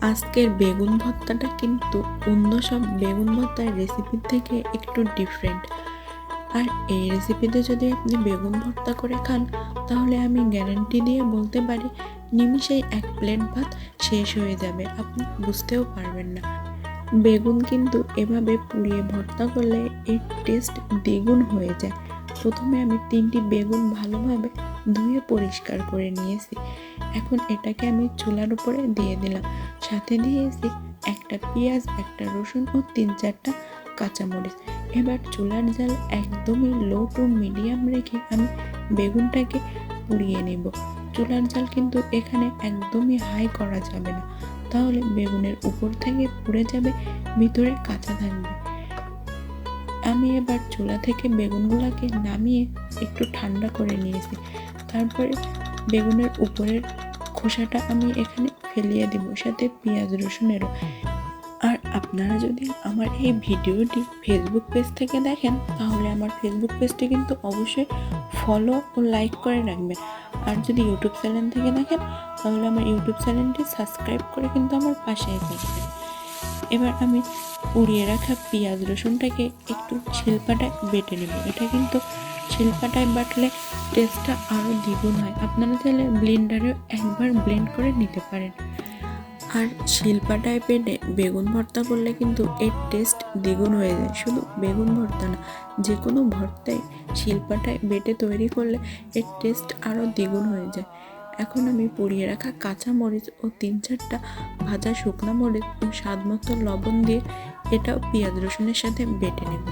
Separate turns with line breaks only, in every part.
আজকের বেগুন ভর্তাটা কিন্তু অন্য সব বেগুন ভর্তার রেসিপির থেকে একটু ডিফারেন্ট আর এই রেসিপিতে যদি আপনি বেগুন ভর্তা করে খান, তাহলে আমি গ্যারান্টি দিয়ে বলতে পারি, নিমিষেই এক প্লেট ভাত শেষ হয়ে যাবে, আপনি বুঝতেও পারবেন না। বেগুন কিন্তু এভাবে পুড়িয়ে ভর্তা করলে এর টেস্ট দ্বিগুণ হয়ে যায়। প্রথমে আমি তিনটি বেগুন ভালোভাবে ধুয়ে পরিষ্কার করে নিয়েছি। এখন এটাকে আমি চুলার উপরে দিয়ে দিলাম। সাথে দিয়েছি একটা পেঁয়াজ, একটা রসুন ও তিন চারটা কাঁচামরিচ। এবার চুলার জাল একদমই লো টু মিডিয়াম রেখে আমি বেগুনটাকে পুড়িয়ে নেব। চুলার জাল কিন্তু এখানে একদমই হাই করা যাবে না। তাহলে বেগুনের উপর থেকে পুড়ে যাবে, ভিতরে কাঁচা থাকবে। আমি এবার চুলা থেকে বেগুনগুলোকে নামিয়ে একটু ঠান্ডা করে নিয়েছি। তারপরে বেগুনের উপরের খোসাটা আমি এখানে ফেলিয়ে দেব, সাথে পেঁয়াজ রসুনেরও আর আপনারা যদি আমার এই ভিডিওটি ফেসবুক পেজ থেকে দেখেন, তাহলে আমার ফেসবুক পেজটি কিন্তু অবশ্যই ফলো ও লাইক করে রাখবেন। আর যদি ইউটিউব চ্যানেল থেকে দেখেন, তাহলে আমার ইউটিউব চ্যানেলটি সাবস্ক্রাইব করে কিন্তু আমার পাশেই থাকবেন। এবার আমি উড়িয়ে রাখা পেঁয়াজ, রসুনটাকে একটু শিল্পাটায় বেটে নেব। এটা কিন্তু শিল্পাটায় বাটলে টেস্টটা আরও দ্বিগুণ হয়। আপনারা চাইলে ব্লেন্ডারেও একবার ব্লেন্ড করে নিতে পারেন। আর শিল্পাটায় বেটে বেগুন ভর্তা করলে কিন্তু এর টেস্ট দ্বিগুণ হয়ে যায়। শুধু বেগুন ভর্তা না যে কোনো ভর্তায় শিল্পাটায় বেটে তৈরি করলে এর টেস্ট আরও দ্বিগুণ হয়ে যায়। এখন আমি পুড়িয়ে রাখা কাঁচা মরিচ ও তিন চারটা ভাজা শুকনা মরিচ ও স্বাদ মতো লবণ দিয়ে এটাও পেঁয়াজ রসুনের সাথে বেটে নেব।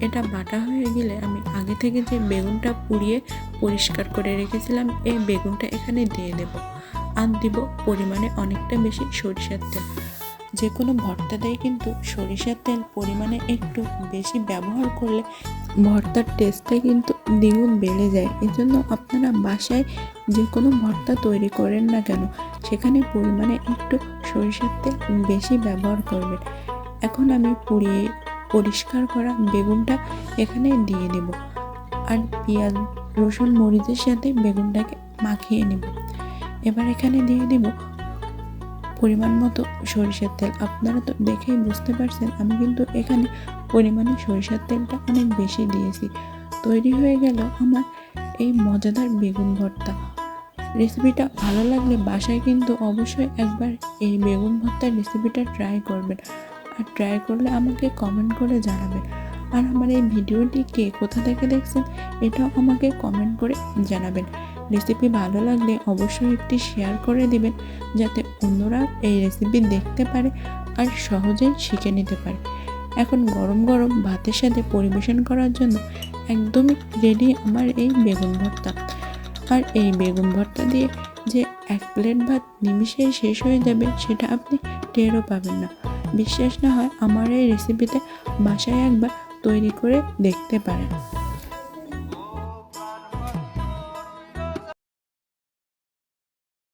এটা বাটা হয়ে গেলে আমি আগে থেকে যে বেগুনটা পুড়িয়ে পরিষ্কার করে রেখেছিলাম, এই বেগুনটা এখানে দিয়ে দেব। আর দিব পরিমাণে অনেকটা বেশি সরিষার তেল। যে কোনো ভর্তাতেই কিন্তু সরিষার তেল পরিমাণে একটু বেশি ব্যবহার করলে ভর্তার টেস্টটা কিন্তু দ্বিগুণ বেড়ে যায়। এজন্য আপনারা বাসায় যে কোনো ভর্তা তৈরি করেন না কেন, সেখানে পরিমাণে একটু সরিষার তেল বেশি ব্যবহার করবেন। এখন আমি পুড়িয়ে পরিষ্কার করা বেগুনটা এখানে দিয়ে দেব। আর পেঁয়াজ, রসুন, মরিচের সাথে বেগুনটাকে মাখিয়ে নেব। এবার এখানে দিয়ে দেব পরিমাণ মতো সরিষার তেল। আপনারা তো দেখেই বুঝতে পারছেন, আমি কিন্তু এখানে পরিমাণে সরিষার তেলটা অনেক বেশি দিয়েছি। তৈরি হয়ে গেল আমার এই মজাদার বেগুন ভর্তা। রেসিপিটা ভালো লাগলে বাসায় কিন্তু অবশ্যই একবার এই বেগুন ভর্তার রেসিপিটা ট্রাই করবেন। আর ট্রাই করলে আমাকে কমেন্ট করে জানাবেন আর আমার এই ভিডিওটি কে কোথা থেকে দেখছেন, এটাও আমাকে কমেন্ট করে জানাবেন। রেসিপি ভালো লাগলে অবশ্যই একটি শেয়ার করে দিবেন, যাতে অন্যরা এই রেসিপি দেখতে পারে আর সহজেই শিখে নিতে পারে। এখন গরম গরম ভাতের সাথে পরিবেশন করার জন্য একদমই রেডি আমার এই বেগুন ভর্তা। আর এই বেগুন ভর্তা দিয়ে যে এক প্লেট ভাত নিমিষেই শেষ হয়ে যাবে, সেটা আপনি টেরও পাবেন না। বিশ্বাস না হয় আমার এই রেসিপিতে বাসায় একবার তৈরি করে দেখতে পারেন।